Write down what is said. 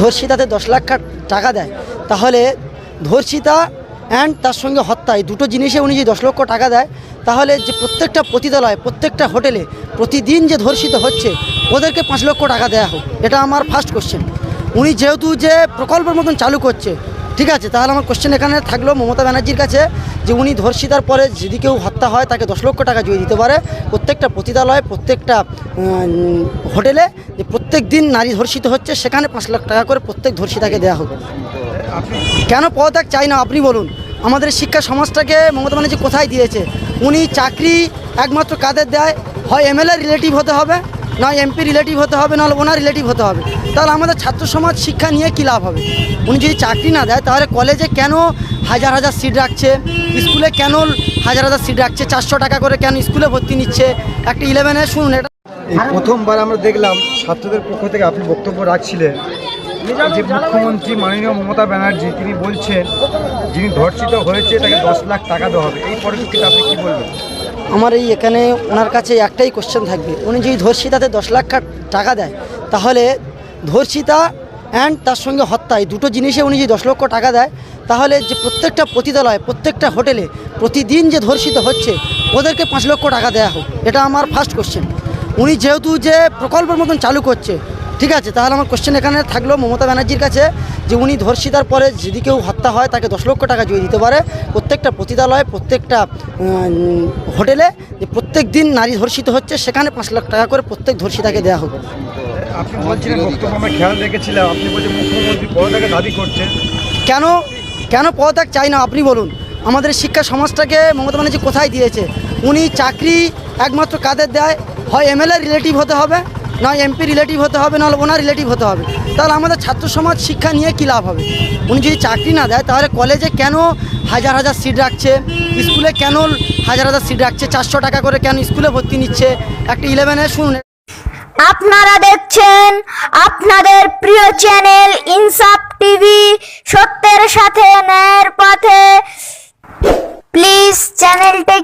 ধর্ষিতাতে দশ লাখ টাকা দেয়। তাহলে ধর্ষিতা অ্যান্ড তার সঙ্গে হত্যা, এই দুটো জিনিসে উনি যদি দশ লক্ষ টাকা দেয়, তাহলে যে প্রত্যেকটা পতিতালয়, প্রত্যেকটা হোটেলে প্রতিদিন যে ধর্ষিত হচ্ছে, ওদেরকে পাঁচ লক্ষ টাকা দেওয়া হোক। এটা আমার ফার্স্ট কোশ্চেন উনি যেহেতু যে প্রকল্পের মতন চালু করছে ঠিক আছে, তাহলে আমার কোশ্চেন এখানে থাকল মমতা ব্যানার্জির কাছে যে উনি ধর্ষিতার পরে যদি কেউ হত্যা হয় তাকে দশ লক্ষ টাকা জুড়ে দিতে পারে। প্রত্যেকটা পতিতালয়ে, প্রত্যেকটা হোটেলে যে প্রত্যেক দিন নারী ধর্ষিত হচ্ছে, সেখানে পাঁচ লাখ টাকা করে প্রত্যেক ধর্ষিতাকে দেওয়া হবে। কেন পদত্যাগ চাই না, আপনি বলুন। আমাদের শিক্ষা সমাজটাকে মমতা ব্যানার্জি কোথায় দিয়েছে? উনি চাকরি একমাত্র কাদের দেয়? হয় এমএলএ রিলেটিভ হতে হবে না এমপি রিলেটিভ হতে হবে নাহলে ওনার রিলেটিভ হতে হবে। তাহলে আমাদের ছাত্র সমাজ শিক্ষা নিয়ে কী লাভ হবে? উনি যদি চাকরি না দেয়, তাহলে কলেজে কেন হাজার হাজার সিট রাখছে? স্কুলে কেন হাজার হাজার সিট রাখছে? চারশো টাকা করে কেন স্কুলে ভর্তি নিচ্ছে? একটা ইলেভেনে শুনুন, এটা এই প্রথমবার আমরা দেখলাম ছাত্রদের পক্ষ থেকে আপনি বক্তব্য রাখছিলেন যে মুখ্যমন্ত্রী মাননীয় মমতা ব্যানার্জি, তিনি বলছেন যিনি ধর্ষিত হয়েছে, তাকে দশ লাখ টাকা দেওয়া হবে। এই পরিপ্রেক্ষিতে আপনি কি বলবেন? আমার এই এখানে ওনার কাছে একটাই কোশ্চেন থাকবে। উনি যদি ধর্ষিতাতে দশ লাখ টাকা দেয়, তাহলে ধর্ষিতা অ্যান্ড তার সঙ্গে হত্যা, এই দুটো জিনিসে উনি যদি দশ লক্ষ টাকা দেয়, তাহলে যে প্রত্যেকটা পতিতালয়, প্রত্যেকটা হোটেলে প্রতিদিন যে ধর্ষিত হচ্ছে, ওদেরকে পাঁচ লক্ষ টাকা দেওয়া হোক। এটা আমার ফার্স্ট কোশ্চেন উনি যেহেতু যে প্রকল্পের মতন চালু করছে ঠিক আছে তাহলে আমার কোশ্চেন এখানে থাকল মমতা ব্যানার্জির কাছে যে উনি ধর্ষিতার পরে যদি কেউ হত্যা হয় তাকে দশ লক্ষ টাকা জুড়ে দিতে পারে। প্রত্যেকটা পতিতালয়ে প্রত্যেকটা হোটেলে যে প্রত্যেক দিন নারী ধর্ষিত হচ্ছে সেখানে পাঁচ লাখ টাকা করে প্রত্যেক ধর্ষিতাকে দেওয়া হবে। আপনি বলছিলেন বক্তব্য আমরা খেয়াল রেখেছিলাম আপনি বলছেন মুখ্যমন্ত্রী পদটাকে দাবি করছেন। কেন কেন পদত্যাগ চাই না আপনি বলুন। আমাদের শিক্ষা সমাজটাকে মমতা ব্যানার্জি কোথায় দিয়েছে? উনি চাকরি একমাত্র কাদের দেয়? হয় এমএলএ রিলেটিভ হতে হবে? না এমপি রিলেটিভ হতে হবে নাহলে ওনার রিলেটিভ হতে হবে। তাহলে আমাদের ছাত্র সমাজ শিক্ষা নিয়ে কী লাভ হবে? উনি যদি চাকরি না দেয়, তাহলে কলেজে কেন হাজার হাজার সিট রাখছে? স্কুলে কেন হাজার হাজার সিট রাখছে? চারশো টাকা করে কেন স্কুলে ভর্তি নিচ্ছে? একটা ইলেভেনে শুনুন। আপনারা দেখছেন আপনাদের প্রিয় চ্যানেল ইনসাফ টিভি সত্যের সাথে ন্যায়ের পথে। প্লিজ চ্যানেলটিকে